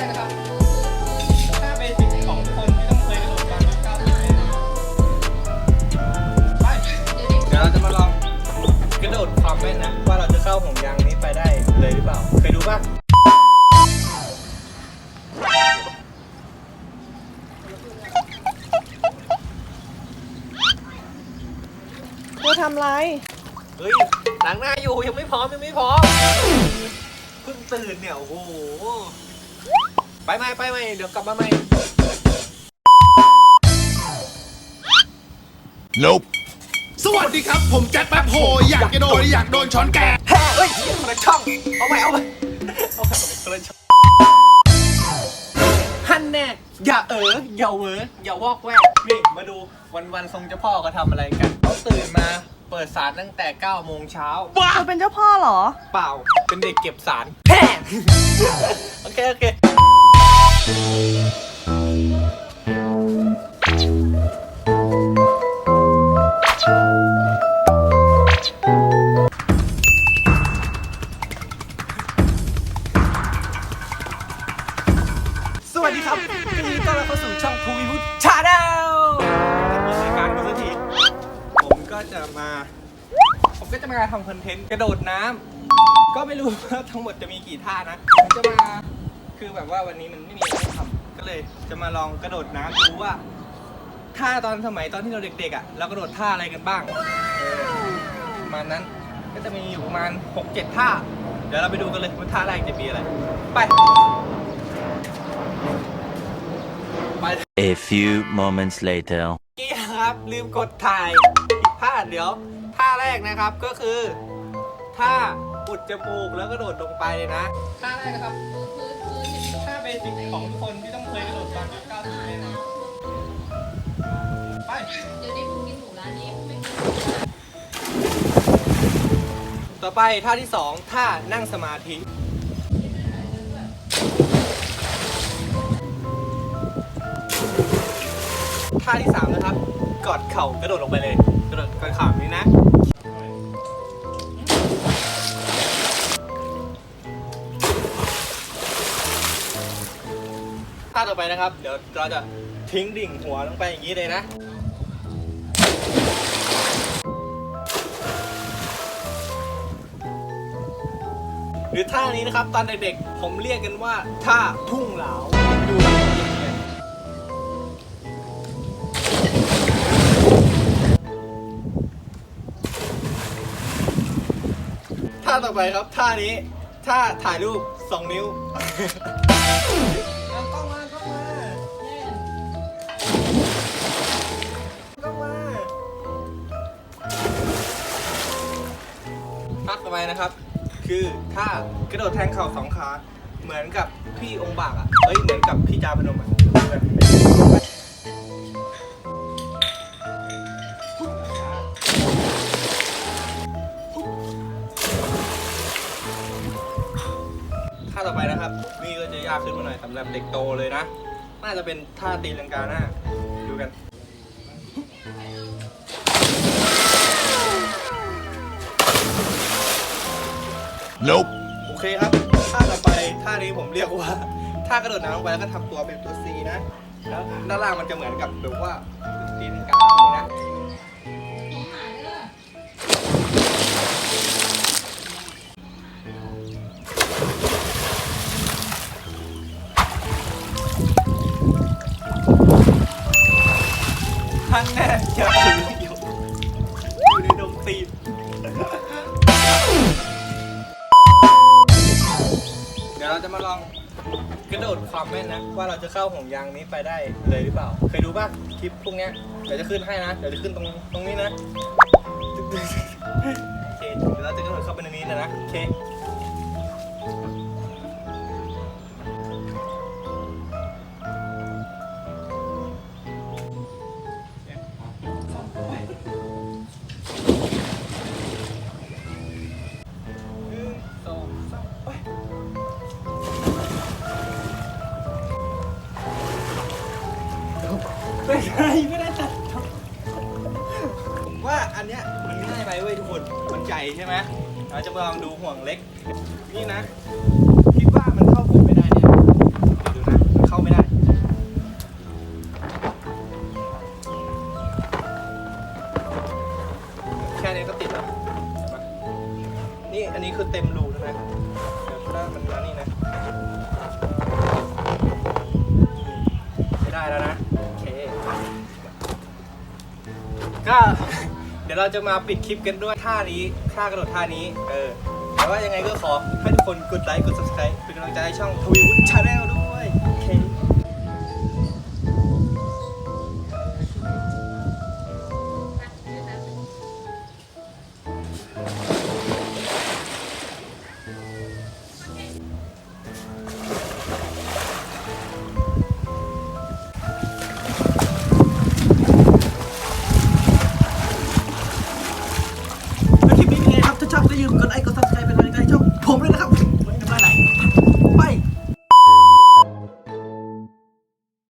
แรกนะครับท่าเบสิกของคนที่ต้องเคยกระโดดบางยุคเก้าสิบเลยนะไปเดี๋ยวเราจะมาลองกระโดดความแม่นนะ ว่าเราจะเข้าห่วงยางนี้ไปได้เลยหรือเปล่า เคยดูป่ะเธอทำไร เฮ้ยหลังหน้าอยู่ยังไม่พร้อมยังไม่พร้อม เพิ่งตื่นเนี่ย โอ้โห ไปไหมไปไหมเดี๋ยวกลับมาไหม Nope. สวัสดีครับ ผมแจ็คแป๊บโฮอยากจะโดนอยากโดนช้อนแกงแฮ่เฮ้ยคนละช่อง เอาไปเอาไปเอาไปคนละช่องฮันแน่อย่าเอออย่าเวออย่าวอกแวกนี่มาดูวันวันๆทรงเจ้าพ่อเขาทำอะไรกันเขาตื่นมาเปิดสารตั้งแต่9โมงเช้าเธอเป็นเจ้าพ่อเหรอ เปล่า เป็นเด็กเก็บสารแฮ่โอเค โอเค สวัสดีครับยินดีต้อนรับเข้าสู่ช่องทูวีพุทธชาแนลเปิดรายการกันสักทีผมก็จะมา ผมก็จะมาทำคอนเทนต์กระโดดน้ำก็ไม่รู้ว่าทั้งหมดจะมีกี่ท่านะ ผมจะมา คือแบบว่าวันนี้มันไม่มีอะไรให้ทำก็เลยจะมาลองกระโดดน้ำดูว่าท่าตอนสมัยตอนที่เราเด็กๆอะเรากระโดดท่าอะไรกันบ้างเออประมาณนั้นก็จะมีอยู่ประมาณ 6-7 ท่า เดี๋ยวเราไปดูกันเลยว่าท่าแรกจะมีอะไร ไป ไป A few moments later. กี้ครับลืมกดถ่ายผิดพลาดเดี๋ยว ท่าแรกนะครับก็คือท่าอุดจมูกแล้วก็โดดลงไปเลยนะท่าแรกนะครับท่า เบสิกของทุกคนที่ต้องเคยกระโดดตอนเก้าสิบเลยนะไปเดี๋ยวนี้ผมกินหมูร้านนี้ไม่กินต่อไปท่าที่สองท่านั่งสมาธิท่าที่สามนะครับ กอดเข่ากระโดดลงไปเลย กระโดดกอดเข่าแบบนี้นะาต่อไปนะครับ เดี๋ยวเราจะทิ้งดิ่งหัวลงไปอย่างนี้เลยนะ หรือท่านี้นะครับ ตอนเด็กๆ ผมเรียกกันว่าท่าทุ่งเหลาดูท่าต่อไปครับท่านี้ท่าถ่ายรูป2นิ้ว นะครับ คือท่ากระโดดแทงเข่าสองขาเหมือนกับพี่องค์บากอะเฮ้ยเหมือนกับพี่จาพนมอะท่าต่อไปนะครับ นี่ก็จะยากขึ้นมาหน่อยสำหรับเด็กโตเลยนะ น่าจะเป็นท่าตีลังกาหน้าดูกัน Nope. โอเคครับ ท่าต่อไป ท่านี้ผมเรียกว่า ท่ากระโดดน้ำลงไปแล้วก็ทำตัวเป็นตัว C นะ แล้วด้านล่างมันจะเหมือนกับแบบว่าตีนกลางนะ จะมาลองกระโดดความแม่นนะ ว่าเราจะเข้าห่วงยางนี้ไปได้เลยหรือเปล่า เคยดูป่ะคลิปพวกเนี้ยเดี๋ยวจะขึ้นให้นะเดี๋ยวจะขึ้นตรงตรงนี้นะโอเคเดี๋ยวเราจะกระโดดเข้าไปในนี้เลยนะโอเค ใช่ไม่ได้ตัดว่าอันเนี้ยมันง่ายไปเว้ยทุกคน มันใหญ่ใช่ไหมเราจะลองดูห่วงเล็ก นี่นะ คิดว่ามันเข้าผมไม่ได้เนี่ยดูนะมันเข้าไม่ได้ แค่นี้ก็ติดแล้ว นี่อันนี้คือเต็มรูใช่ไนะเดี๋ยวหน้มันมานี่นะ ไม่ได้แล้วนะ เดี๋ยวเราจะมาปิดคลิปกันด้วยท่านี้ท่ากระโดดท่านี้ เออแต่ว่ายังไงก็ขอให้ทุกคนกดไลค์กด subscribe เป็นกำลังใจให้ช่องทวีวุฒิชาแน Bây giờ còn ai có